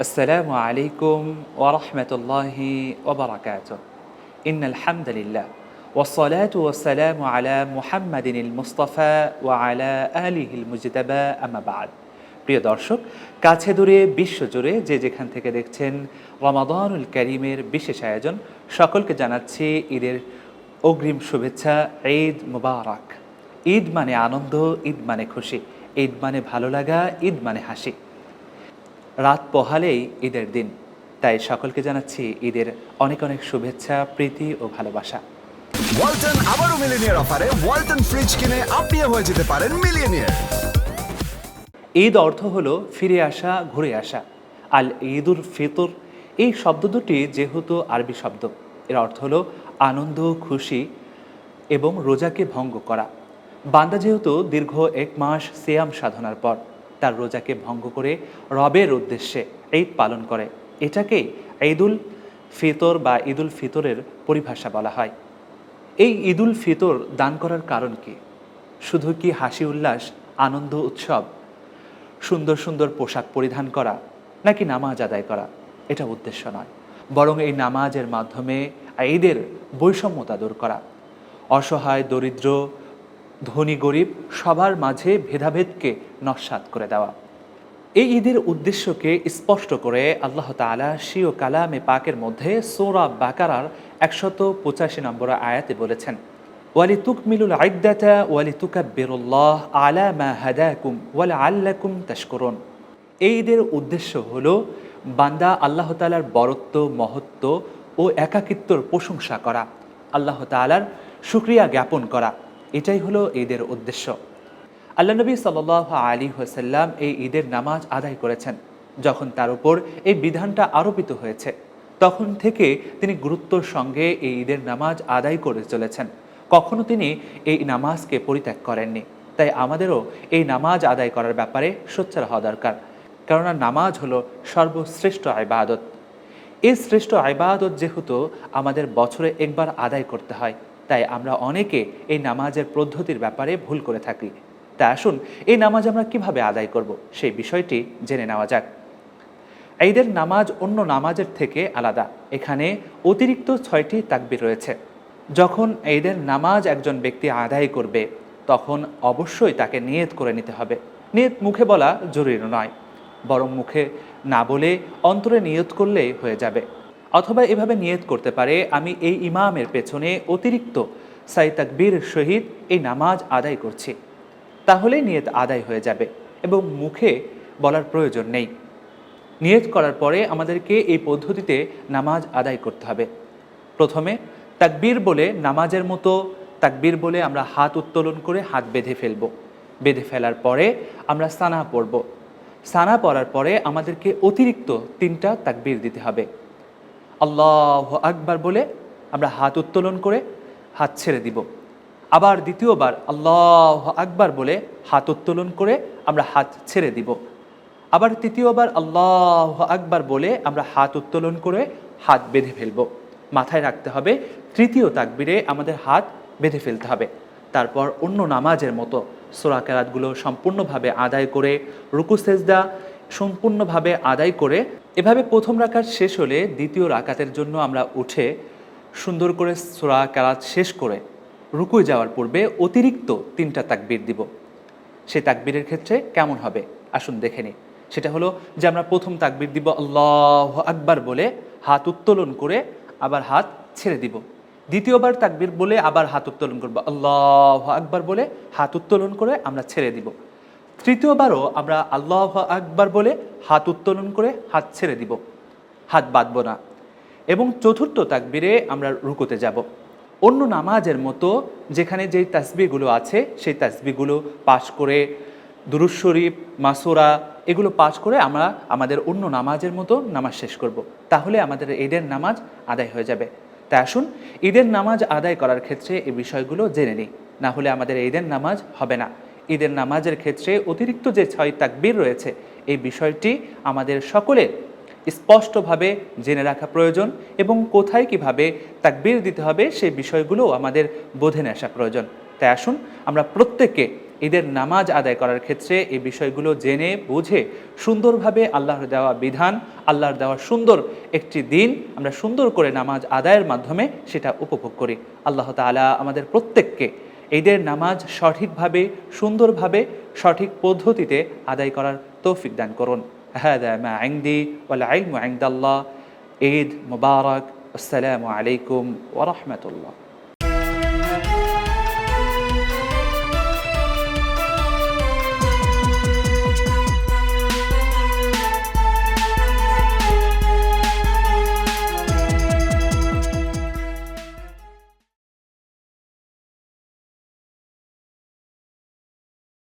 السلام عليكم ورحمة الله وبركاته إن الحمد لله والصلاة والسلام على محمد المصطفى وعلى آله المجتبى أما بعد প্রিয় দর্শক কাছে দূরে বিশ্বজুড়ে যে যেখান থেকে দেখছেন রমাদানুল করিমের বিশেষ আয়োজন সকলকে জানাচ্ছি ঈদের অগ্রিম শুভেচ্ছা ঈদ মুবারক ঈদ মানে আনন্দ ঈদ মানে খুশি ঈদ মানে ভালো লাগা ঈদ মানে হাসি রাত পোহালেই ঈদের দিন। তাই সকলকে জানাচ্ছি ঈদের অনেক অনেক শুভেচ্ছা প্রীতি ও ভালোবাসা। ওয়ালটন আবারও মিলিনিয়ার অফারে ওয়ালটন ফ্রিজ কিনে আপনিও হয়ে যেতে পারেন মিলিয়নিয়ার। ঈদ অর্থ হলো ফিরে আসা ঘুরে আসা। আল ঈদুল ফিতর এই শব্দ দুটি যেহেতু আরবি শব্দ এর অর্থ হলো আনন্দ খুশি এবং রোজাকে ভঙ্গ করা। বান্দা যেহেতু দীর্ঘ এক মাস সিয়াম সাধনার পর তার রোজাকে ভঙ্গ করে রবের উদ্দেশ্যে ঈদ পালন করে। এটাকেই ঈদুল ফিতর বা ঈদুল ফিতরের পরিভাষা বলা হয়। এই ঈদুল ফিতর দান করার কারণ কি? শুধু কি হাসি উল্লাস, আনন্দ উৎসব, সুন্দর সুন্দর পোশাক পরিধান করা, নাকি নামাজ আদায় করা? এটা উদ্দেশ্য নয়। বরং এই নামাজের মাধ্যমে ঈদের বৈষম্যতা দূর করা। অসহায়, দরিদ্র ধনী গরিব সবার মাঝে ভেদাভেদকে নস্বাত করে দেওয়া। এই ঈদের উদ্দেশ্যকে স্পষ্ট করে আল্লাহ তালা শিও কালামে পাকের মধ্যে সোরা বাকারার একশত পঁচাশি নম্বর আয়াতে বলেছেন ওয়ালি তুকমিলুল আইদাতা ওয়ালি তুকাব্বিরুল্লাহ আলা মা হাদাকুম ওয়ালা আল্লাকুম তাশকুরুন। এই ঈদের উদ্দেশ্য হল বান্দা আল্লাহ তালার বরত্ব, মহত্ব ও একাকিত্বর প্রশংসা করা, আল্লাহ তালার শুক্রিয়া জ্ঞাপন করা। এটাই হলো ঈদের উদ্দেশ্য। আল্লাহ নবী সাল আলী হোসাল্লাম এই ঈদের নামাজ আদায় করেছেন। যখন তার উপর এই বিধানটা আরোপিত হয়েছে, তখন থেকে তিনি গুরুত্বর সঙ্গে এই ঈদের নামাজ আদায় করে চলেছেন। কখনো তিনি এই নামাজকে পরিত্যাগ করেননি। তাই আমাদেরও এই নামাজ আদায় করার ব্যাপারে সোচ্চার হওয়া দরকার। কেননা নামাজ হলো সর্বশ্রেষ্ঠ আইবাদত এই শ্রেষ্ঠ আইবাদত যেহেতু আমাদের বছরে একবার আদায় করতে হয় তাই আমরা অনেকে এই নামাজের পদ্ধতির ব্যাপারে ভুল করে থাকি। তা আসুন, এই নামাজ আমরা কীভাবে আদায় করব? সেই বিষয়টি জেনে নেওয়া যাক। ঈদের নামাজ অন্য নামাজের থেকে আলাদা। এখানে অতিরিক্ত ছয়টি তাকবির রয়েছে। যখন ঈদের নামাজ একজন ব্যক্তি আদায় করবে, তখন অবশ্যই তাকে নিয়ত করে নিতে হবে। নিয়ত মুখে বলা জরুরি নয়, বরং মুখে না বলে অন্তরে নিয়ত করলেই হয়ে যাবে। অথবা এভাবে নিয়ত করতে পারে, আমি এই ইমামের পেছনে অতিরিক্ত সাই তাকবীর সহিত এই নামাজ আদায় করছি। তাহলেই নিয়ত আদায় হয়ে যাবে এবং মুখে বলার প্রয়োজন নেই। নিয়ত করার পরে আমাদেরকে এই পদ্ধতিতে নামাজ আদায় করতে হবে। প্রথমে তাকবীর বলে নামাজের মতো তাকবীর বলে আমরা হাত উত্তোলন করে হাত বেঁধে ফেলব। বেঁধে ফেলার পরে আমরা সানা পড়ব। সানা পড়ার পরে আমাদেরকে অতিরিক্ত তিনটা তাকবীর দিতে হবে। আল্লাহ আকবার বলে আমরা হাত উত্তোলন করে হাত ছেড়ে দিব। আবার দ্বিতীয়বার আল্লাহ আকবার বলে হাত উত্তোলন করে আমরা হাত ছেড়ে দিব। আবার তৃতীয়বার আল্লাহ আকবার বলে আমরা হাত উত্তোলন করে হাত বেঁধে ফেলব। মাথায় রাখতে হবে, তৃতীয় তাকবিরে আমাদের হাত বেঁধে ফেলতে হবে। তারপর অন্য নামাজের মতো সোরা কেরাতগুলো সম্পূর্ণভাবে আদায় করে রুকু, সেজদা সম্পূর্ণভাবে আদায় করে এভাবে প্রথম রাকাত শেষ হলে দ্বিতীয় রাকাতের জন্য আমরা উঠে সুন্দর করে সোরা কেরাত শেষ করে রুকুয়ে যাওয়ার পূর্বে অতিরিক্ত তিনটা তাকবির দিব। সেই তাকবীরের ক্ষেত্রে কেমন হবে? আসুন দেখে নিই। সেটা হলো যে আমরা প্রথম তাকবির দিব আল্লাহ আকবার বলে হাত উত্তোলন করে আবার হাত ছেড়ে দিব। দ্বিতীয়বার তাকবির বলে আবার হাত উত্তোলন করব আল্লাহ আকবার বলে হাত উত্তোলন করে আমরা ছেড়ে দিব। তৃতীয়বারও আমরা আল্লাহ আকবার বলে হাত উত্তোলন করে হাত ছেড়ে দিব। হাত বাঁধব না। এবং চতুর্থ তাকবীরে আমরা রুকোতে যাব। অন্য নামাজের মতো যেখানে যেই তাসবিগুলো আছে, সেই তাসবিগুলো পাশ করে দুরুজ শরীফ, মাসুরা, এগুলো পাশ করে আমরা আমাদের অন্য নামাজের মতো নামাজ শেষ করব। তাহলে আমাদের ঈদের নামাজ আদায় হয়ে যাবে। তাই আসুন, ঈদের নামাজ আদায় করার ক্ষেত্রে এই বিষয়গুলো জেনে নিই। না হলে আমাদের ঈদের নামাজ হবে না। ঈদের নামাজের ক্ষেত্রে অতিরিক্ত যে ছয় তাকবির রয়েছে, এই বিষয়টি আমাদের সকলের স্পষ্টভাবে জেনে রাখা প্রয়োজন এবং কোথায় কীভাবে তাকবির দিতে হবে সেই বিষয়গুলো আমাদের বোধে নেশা প্রয়োজন। তাই আসুন আমরা প্রত্যেককে ঈদের নামাজ আদায় করার ক্ষেত্রে এই বিষয়গুলো জেনে, বুঝে, সুন্দরভাবে আল্লাহর দেওয়া বিধান, আল্লাহর দেওয়া সুন্দর একটি দিন আমরা সুন্দর করে নামাজ আদায়ের মাধ্যমে সেটা উপভোগ করি। আল্লাহ তাআলা আমাদের প্রত্যেককে ঈদের নামাজ সঠিকভাবে সুন্দরভাবে সঠিক পদ্ধতিতে আদায় করার তৌফিক দান করুন هذا ما عندي والعلم عند الله ঈদ মুবারক আসসালামু আলাইকুম ওয়া রাহমাতুল্লাহ